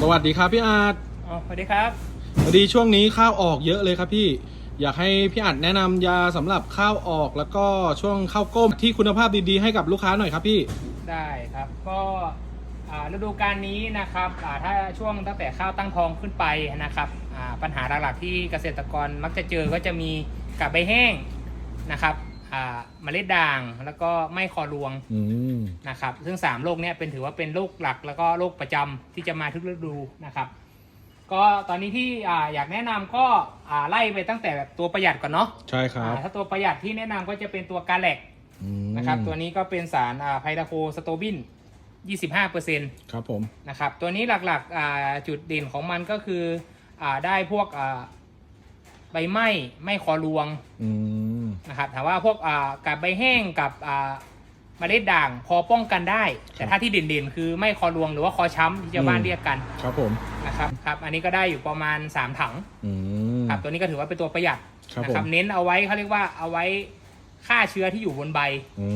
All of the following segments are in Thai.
สวัสดีครับพี่อาจอ๋อสวัสดีครับพอดีช่วงนี้ข้าวออกเยอะเลยครับพี่ อยากให้พี่อาจแนะนำยาสำหรับข้าวออกแล้วก็ช่วงข้าวก้มที่คุณภาพดีๆให้กับลูกค้าหน่อยครับพี่ ได้ครับก็อ่าฤดูกาลนี้นะครับอ่าถ้าช่วงตั้งแต่ข้าวตั้งท้องขึ้นไปนะครับอ่าปัญหาหลักๆที่เกษตรกรมักจะเจอก็จะมีกาบใบแห้งนะครับ อ่าเมล็ดด่างแล้วก็ไม่คอรวงอืมนะครับ ซึ่งสามโรคเนี้ยเป็นถือว่าเป็นโรคหลักแล้วก็โรคประจำที่จะมาทุกฤดูนะครับ ก็ตอนนี้ที่อ่าอยากแนะนำก็อ่าไล่ไปตั้งแต่แบบตัวประหยัดก่อนเนาะใช่ครับอ่าถ้าตัวประหยัดที่แนะนำก็จะเป็นตัวกาแล็กอืมนะครับ ตัวนี้ก็เป็นสารอ่าไพตาโคสโตบิน 25%ครับผม นะครับตัวนี้หลักๆอ่าจุดเด่นของมันก็คืออาได้พวกอ่าใบไหม้ไม่คอรวง อืม นะครับถามว่าพวกอ่ากับใบแห้งกับอ่าเมล็ดด่างพอป้องกันได้ แต่ถ้าที่เด่นๆ คือไม่คอรวงหรือว่าคอช้ำที่ชาวบ้านเรียกกันครับผมนะครับครับ อันนี้ก็ได้อยู่ประมาณ 3 ถังอืมครับตัวนี้ก็ถือว่าเป็นตัวประหยัดครับนะผมครับเน้นเอาไว้เขาเรียกว่าเอาไว้ฆ่าเชื้อที่อยู่บนใบอื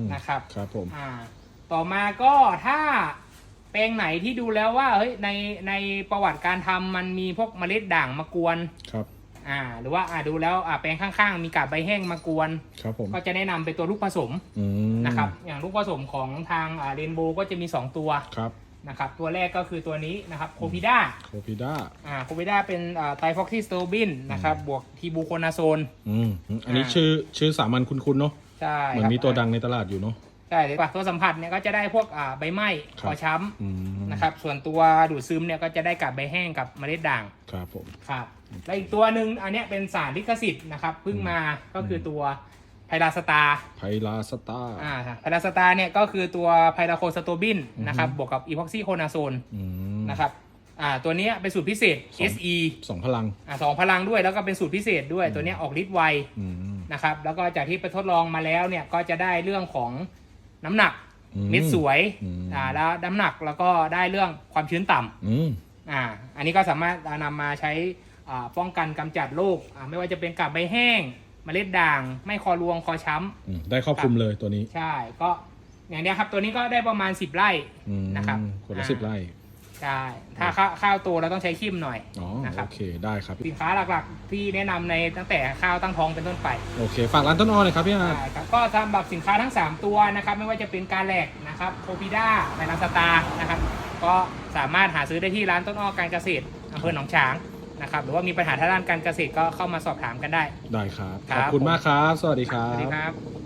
มนะครับครับผมอ่าต่อมาก็ถ้าแปลงไหนที่ดูแล้วว่าเฮ้ยในในประวัติการทำมันมีพวกเมล็ดด่างมากวนครับ อ่า หรือว่าอ่าดูแล้วอ่าแปลงข้างๆ มีกาบใบแห้งมากวน ครับผมก็จะแนะนำเป็นตัวลูกผสมอืมนะครับ อย่างลูกผสมของทางอ่าเรนโบก็จะมี 2 ตัวครับนะครับ ตัวแรกก็คือตัวนี้นะครับโคพิด้าโคพิด้าอ่าโคพิด้าเป็นอ่าไตฟอกซิสโตบินนะครับ บวกทีบูโคนาโซน อืมอืมอันนี้อ่า ชื่อชื่อสามัญคุ้นๆเนาะใช่เหมือนครับมีตัวดังในตลาดอยู่เนาะ ใช่ปากตัวสัมผัสเนี่ยก็จะได้พวกอ่าใบไหม้ครัคบ อช้ำอืมนะครับ ส่วนตัวดูดซึมเนี่ยก็จะได้กับใบแห้งกับเมล็ดด่างครับผม ครับ และอีกตัวหนึ่งอันเนี้ยเป็นสารลิขสิทธิ์นะครับเพิ่งมาก็คือตัวไพราสตาไพลาสตาอ่าไพราสตาเนี่ยก็คือตัวไพราโคสโตบินนะครับบวกกับอีพ็อกซี่โคนาโซนอืมนะครับอ่าตัวเนี้ยเป็นสูตรพิเศษสอง SE สองพลังอ่าสองพลังด้วยแล้วก็เป็นสูตรพิเศษด้วยตัวเนี้ยออกฤทธิ์ไว อืม นะครับแล้วก็จากที่ไปทดลองมาแล้วเนี่ยก็จะได้เรื่องของน้ำหนักอืเม็ดสวยอืม อ่าแล้วน้ำหนักแล้วก็ได้เรื่องความชื้นต่ำอืม อ่าอันนี้ก็สามารถนำมาใช้อ่า ป้องกันกำจัดโรคอ่าไม่ว่าจะเป็นกับใบแห้งเมล็ดด่าง ไม่คอรวงคอช้อืมได้ครอบคลุมเลยตัวนี้ำใช่ก็อย่างเนี้ยครับตัวนี้ก็ได้ประมาณ 10 ไร่อืมนะครับคนละอ่าสิบไร่ใช่ถ้าข้าวข้าวโตเราต้องใช้ขิมหน่อยอ๋อนะครับโอเคได้ครับสินค้าหลักๆ ที่แนะนำในตั้งแต่ข้าวตั้งท้องเป็นต้นไปโอเคฝากร้านต้นอ้อเลยครับพี่อาร์ตใช่ครับก็สำหรับสินค้าทั้ง 3 ตัวนะครับไม่ว่าจะเป็นการแหลกนะครับโคพิด้าไมลัสตานะครับก็สามารถหาซื้อได้ที่ร้านต้นอ้อการเกษตรอำเภอหนองฉาง นะครับหรือว่ามีปัญหาทางด้านการเกษตรก็เข้ามาสอบถามกันได้ ได้ครับครัขบอบคุณมากครับ สวัสดีครัสวัสดีบ ครับ